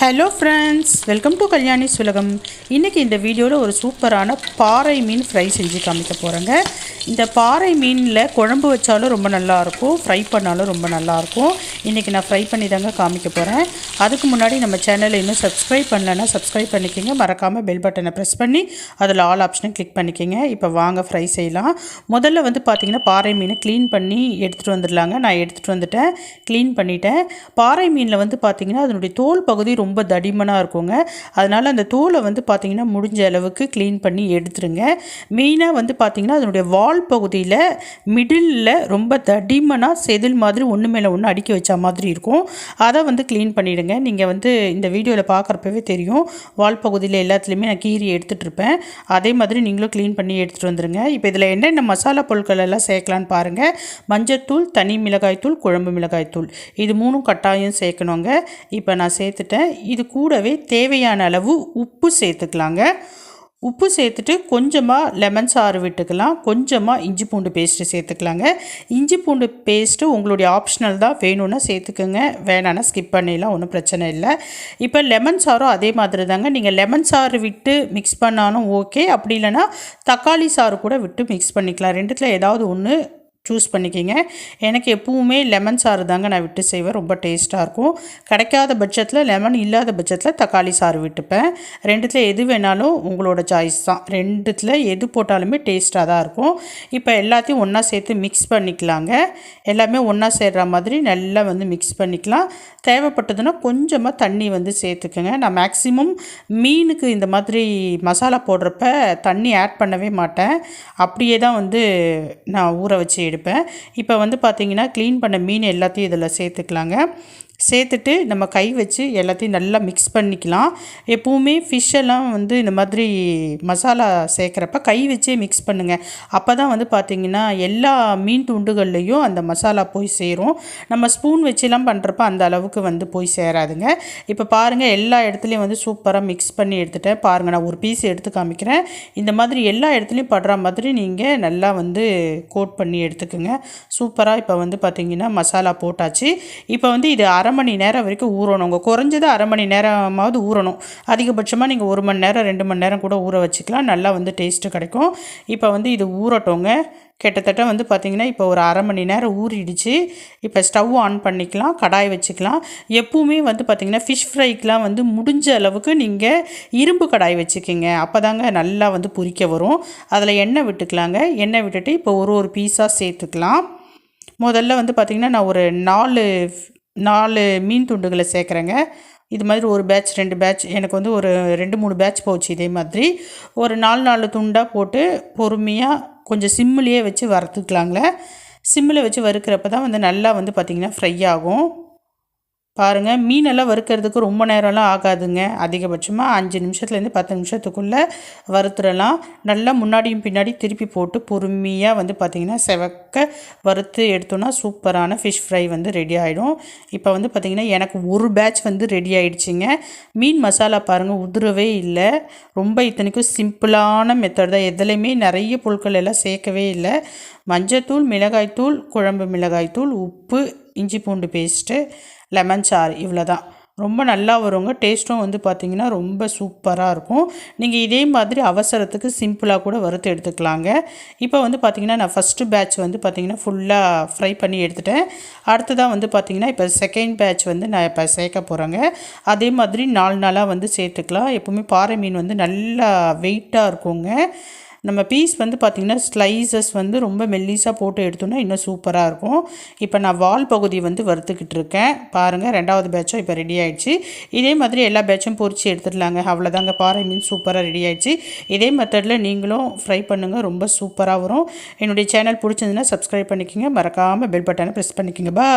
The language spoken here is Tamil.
Hello friends welcome to Kalyani சுலகம் இன்றைக்கி இந்த வீடியோவில் ஒரு சூப்பரான பாறை மீன் ஃப்ரை செஞ்சு காமிக்க போகிறேங்க இந்த பாறை மீனில் குழம்பு வச்சாலும் ரொம்ப நல்லாயிருக்கும் ஃப்ரை பண்ணாலும் ரொம்ப நல்லாயிருக்கும் இன்றைக்கி நான் ஃப்ரை பண்ணி தாங்க காமிக்க போகிறேன் அதுக்கு முன்னாடி நம்ம சேனலை இன்னும் சப்ஸ்கிரைப் பண்ணலன்னா சப்ஸ்கிரைப் பண்ணிக்கோங்க. மறக்காமல் பெல் பட்டனை ப்ரெஸ் பண்ணி அதில் ஆல் ஆப்ஷனை கிளிக் பண்ணிக்கோங்க. இப்போ வாங்க ஃப்ரை செய்யலாம். முதல்ல வந்து பார்த்திங்கன்னா பாறை மீனை க்ளீன் பண்ணி எடுத்துகிட்டு வந்துடலாங்க. நான் எடுத்துகிட்டு வந்துட்டேன். க்ளீன் பண்ணிட்டேன். பாறை மீனில் வந்து பார்த்திங்கன்னா அதனுடைய தோல் பகுதி ரொம்ப ரொம்ப தடிமனாக இருக்குங்க. அதனால் அந்த தோலை வந்து பார்த்திங்கன்னா முடிஞ்ச அளவுக்கு க்ளீன் பண்ணி எடுத்துருங்க. மெயினாக வந்து பார்த்திங்கன்னா அதனுடைய வால் பகுதியில் மிடில் ரொம்ப தடிமனாக செதில் மாதிரி ஒன்று மேலே ஒன்று அடுக்கி வச்ச மாதிரி இருக்கும். அதை வந்து க்ளீன் பண்ணிவிடுங்க நீங்கள் வந்து இந்த வீடியோவில் பார்க்குறப்பவே தெரியும். வால் பகுதியில் எல்லாத்துலேயுமே நான் கீரி எடுத்துகிட்டு இருப்பேன் அதே மாதிரி நீங்களும் க்ளீன் பண்ணி எடுத்துகிட்டு வந்துடுங்க இப்போ இதில் என்னென்ன மசாலா பொருட்கள் எல்லாம் சேர்க்கலான்னு பாருங்கள் மஞ்சத்தூள் தனி மிளகாய்த்தூள் குழம்பு மிளகாய்த்தூள். இது மூணும் கட்டாயம் சேர்க்கணுங்க. இப்போ நான் சேர்த்துட்டேன். இது கூடவே தேவையான அளவு உப்பு சேர்த்துக்கலாங்க. உப்பு சேர்த்துட்டு கொஞ்சமாக லெமன் சாறு விட்டுக்கலாம். கொஞ்சமாக இஞ்சி பூண்டு பேஸ்ட்டு சேர்த்துக்கலாங்க. இஞ்சி பூண்டு பேஸ்ட்டு உங்களுடைய ஆப்ஷனல் தான். வேணும்னா சேர்த்துக்கோங்க. வேணான்னா ஸ்கிப் பண்ணிடலாம். ஒன்றும் பிரச்சனை இல்லை. இப்போ லெமன் சாரும் அதே மாதிரி தாங்க. நீங்கள் லெமன் சாறு விட்டு மிக்ஸ் பண்ணாலும் ஓகே அப்படி இல்லைன்னா தக்காளி சாறு கூட விட்டு மிக்ஸ் பண்ணிக்கலாம். ரெண்டுத்தில் ஏதாவது ஒன்று சூஸ் பண்ணிக்கிங்க. எனக்கு எப்பவுமே லெமன் சாறு தாங்க நான் விட்டு செய்வேன். ரொம்ப டேஸ்ட்டாக இருக்கும். கிடைக்காத பட்சத்தில் லெமன் இல்லாத பட்சத்தில் தக்காளி சாறு விட்டுப்பேன். ரெண்டுத்தில் எது வேணாலும் உங்களோட சாய்ஸ் தான். ரெண்டுத்தில் எது போட்டாலுமே டேஸ்ட்டாக தான் இருக்கும். இப்போ எல்லாத்தையும் ஒன்றா சேர்த்து மிக்ஸ் பண்ணிக்கலாங்க. எல்லாமே ஒன்றா சேர்கிற மாதிரி நல்லா வந்து மிக்ஸ் பண்ணிக்கலாம். தேவைப்பட்டதுன்னா கொஞ்சமாக தண்ணி வந்து சேர்த்துக்கோங்க. நான் மேக்ஸிமம் மீனுக்கு இந்த மாதிரி மசாலா போடுறப்ப தண்ணி ஆட் பண்ணவே மாட்டேன். அப்படியே தான் வந்து நான் ஊற வச்சு எடுப்பேன். இப்போ வந்து பார்த்திங்கன்னா க்ளீன் பண்ண மீன் எல்லாத்தையும் இதில் சேர்த்துக்கலாங்க. சேர்த்துட்டு நம்ம கை வச்சு எல்லாத்தையும் நல்லா மிக்ஸ் பண்ணிக்கலாம். எப்போவுமே ஃபிஷ்ஷெல்லாம் வந்து இந்த மாதிரி மசாலா சேர்க்குறப்ப கை வச்சே மிக்ஸ் பண்ணுங்கள் அப்போ தான் வந்து பார்த்திங்கன்னா எல்லா மீன் துண்டுகள்லேயும் அந்த மசாலா போய் சேரும். நம்ம ஸ்பூன் வச்செல்லாம் பண்ணுறப்ப அந்த அளவுக்கு வந்து போய் சேராதுங்க. இப்போ பாருங்கள் எல்லா இடத்துலையும் வந்து சூப்பராக மிக்ஸ் பண்ணி எடுத்துட்டேன். பாருங்கள் நான் ஒரு பீஸ் எடுத்து காமிக்கிறேன். இந்த மாதிரி எல்லா இடத்துலையும் படுற மாதிரி நீங்கள் நல்லா வந்து கோட் பண்ணி எடுத்துக்கோங்க. சூப்பராக இப்போ வந்து பார்த்திங்கன்னா மசாலா போட்டாச்சு. இப்போ வந்து இது அரை அரை மணி நேரம் வரைக்கும் ஊறணும். உங்கள் குறைஞ்சது அரை மணி நேரமாவது ஊறணும். அதிகபட்சமாக நீங்கள் ஒரு மணி நேரம் ரெண்டு மணி நேரம் கூட ஊற வச்சுக்கலாம். நல்லா வந்து டேஸ்ட்டு கிடைக்கும். இப்போ வந்து இது ஊறட்டோங்க. கிட்டத்தட்ட வந்து பார்த்திங்கன்னா இப்போ ஒரு அரை மணி நேரம் ஊறிடுச்சு. இப்போ ஸ்டவ் ஆன் பண்ணிக்கலாம் கடாய் வச்சுக்கலாம். எப்பவுமே வந்து பார்த்திங்கன்னா ஃபிஷ் ஃப்ரைக்கெலாம் வந்து முடிஞ்ச அளவுக்கு நீங்கள் இரும்பு கடாய் வச்சுக்கிங்க. அப்போ தாங்க நல்லா வந்து பொரிக்க வரும். அதில் எண்ணெய் விட்டுக்கலாங்க. எண்ணெய் விட்டுட்டு இப்போ ஒரு ஒரு பீஸாக சேர்த்துக்கலாம். முதல்ல வந்து பார்த்திங்கன்னா நான் ஒரு நாலு நாலு மீன் துண்டுகளை சேர்க்குறேங்க. இது மாதிரி ஒரு பேட்ச் ரெண்டு பேட்ச் எனக்கு வந்து ஒரு ரெண்டு மூணு பேட்ச் போச்சு இதே மாதிரி. ஒரு நாலு நாலு துண்டாக போட்டு பொறுமையாக கொஞ்சம் சிம்மிலேயே வச்சு வறுத்துக்கலாங்களே. சிம்மில் வச்சு வறுக்கிறப்ப தான் வந்து நல்லா வந்து பார்த்திங்கன்னா ஃப்ரை ஆகும். பாருங்கள் மீனெல்லாம் வறுக்கிறதுக்கு ரொம்ப நேரம்லாம் ஆகாதுங்க. அதிகபட்சமாக அஞ்சு நிமிஷத்துலேருந்து பத்து நிமிஷத்துக்குள்ளே வறுத்துடலாம். நல்லா முன்னாடியும் பின்னாடி திருப்பி போட்டு பொறுமையாக வந்து பார்த்திங்கன்னா செவக்க வறுத்து எடுத்தோன்னா சூப்பரான ஃபிஷ் ஃப்ரை வந்து ரெடி ஆகிடும் இப்போ வந்து பார்த்திங்கன்னா எனக்கு ஒரு பேட்ச் வந்து ரெடி ஆகிடுச்சிங்க மீன் மசாலா பாருங்கள் உதிரவே இல்லை. ரொம்ப இத்தனைக்கும் சிம்பிளான மெத்தட் தான். எதுலேயுமே நிறைய பொருட்கள் எல்லாம் சேர்க்கவே இல்லை. மஞ்சத்தூள் மிளகாய்த்தூள் குழம்பு மிளகாய்த்தூள் உப்பு இஞ்சி பூண்டு பேஸ்ட்டு லெமன் சாறு இவ்வளோ தான் ரொம்ப நல்லா வருங்க. டேஸ்ட்டும் வந்து பார்த்திங்கன்னா ரொம்ப சூப்பராக இருக்கும். நீங்கள் இதே மாதிரி அவசரத்துக்கு சிம்பிளாக கூட வறுத்து எடுத்துக்கலாங்க. இப்போ வந்து பார்த்திங்கன்னா நான் ஃபஸ்ட்டு பேட்ச் வந்து பார்த்திங்கன்னா ஃபுல்லாக ஃப்ரை பண்ணி எடுத்துட்டேன். அடுத்ததாக வந்து பார்த்திங்கன்னா இப்போ செகண்ட் பேட்ச் வந்து நான் இப்போ சேர்க்க போகிறேங்க அதே மாதிரி நாலு நாளாக வந்து சேர்த்துக்கலாம். எப்போவுமே பாறை மீன் வந்து நல்லா வெயிட்டாக இருக்குங்க. நம்ம பீஸ் வந்து பார்த்திங்கன்னா ஸ்லைசஸ் வந்து ரொம்ப மெல்லிஸாக போட்டு எடுத்தோன்னா இன்னும் சூப்பராக இருக்கும். இப்போ நான் வால் பகுதி வந்து வறுத்துக்கிட்டு இருக்கேன். பாருங்கள் ரெண்டாவது பேட்சும் இப்போ ரெடி ஆகிடுச்சு இதே மாதிரி எல்லா பேட்சும் பொறிச்சு எடுத்துடலாங்க. அவ்வளோதாங்க பாறை மீன் சூப்பராக ரெடி ஆகிடுச்சு இதே மெத்தடில் நீங்களும் ஃப்ரை பண்ணுங்கள் ரொம்ப சூப்பராக வரும். என்னுடைய சேனல் பிடிச்சிருந்துன்னா சப்ஸ்கிரைப் பண்ணிக்கோங்க. மறக்காமல் பெல் பட்டனை ப்ரெஸ் பண்ணிக்கோங்க. பா